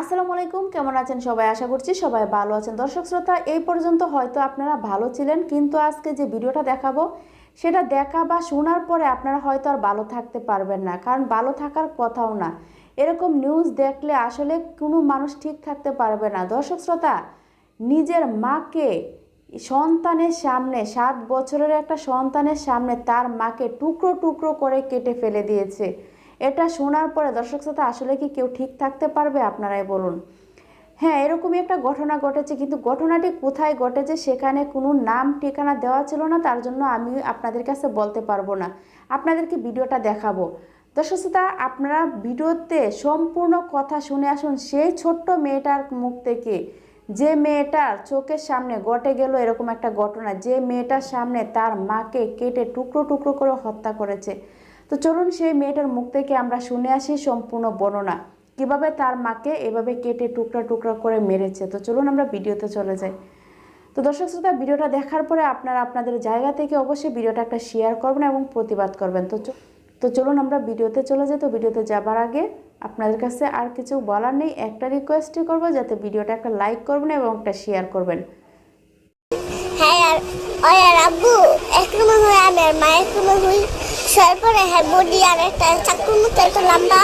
আসসালামু আলাইকুম, কেমন আছেন সবাই? আশা করছি সবাই ভালো আছেন। দর্শক শ্রোতা, এই পর্যন্ত হয়তো আপনারা ভালো ছিলেন, কিন্তু আজকে যে ভিডিওটা দেখাবো, সেটা দেখা বা শোনার পরে আপনারা হয়তো আর ভালো থাকতে পারবেন না, কারণ ভালো থাকার কথাও না। এরকম নিউজ দেখলে আসলে কোনো মানুষ ঠিক থাকতে পারবে না। দর্শক শ্রোতা, নিজের মাকে, সন্তানের সামনে, সাত বছরের একটা সন্তানের সামনে তার মাকে টুকরো টুকরো করে কেটে ফেলে দিয়েছে। এটা শোনার পরে দর্শক শ্রোতা, আসলে কি কেউ ঠিক থাকতে পারবে? আপনারাই বলুন। হ্যাঁ এরকমই একটা ঘটনা ঘটেছে, কিন্তু ঘটনাটি কোথায় ঘটেছে, সেখানে কোনো নাম, ঠিকানা দেওয়া ছিল না, তার জন্য আমি আপনাদের কাছে বলতে পারব না। আপনাদেরকে ভিডিওটা দেখাবো। দর্শক শ্রোতা, আপনারা ভিডিওতে সম্পূর্ণ কথা শুনে আসুন, সেই ছোট্ট মেয়েটার মুখ থেকে। যে মেয়েটার চোখের সামনে ঘটে গেল এরকম একটা ঘটনা, যে মেয়েটার সামনে তার মাকে কেটে টুকরো টুকরো করে হত্যা করেছে। তো চলুন সেই মেয়েটার মুখ থেকে আমরা শুনে আসি সম্পূর্ণ বর্ণনা। কীভাবে তার মাকে এভাবে কেটে টুকরা টুকরা করে মেরেছে? তো চলুন আমরা ভিডিওতে চলে যাই। তো দর্শক শ্রোতা, ভিডিওটা দেখার পরে আপনারা আপনাদের জায়গা থেকে অবশ্যই ভিডিওটা একটা শেয়ার করবেন এবং প্রতিবাদ করবেন। তো তো চলুন আমরা ভিডিওতে চলে যাই। তো ভিডিওতে যাবার আগে আপনাদের কাছে আর কিছু বলার নেই। একটা রিকোয়েস্টই করব যাতে ভিডিওটা একটা লাইক করবেন এবং একটা শেয়ার করবেন। হ্যাঁ আর আব্বু মা একরকম হই শোয়ার পরে হ্যাঁ বডি আর একটা চাকুর মতো একটা লম্বা।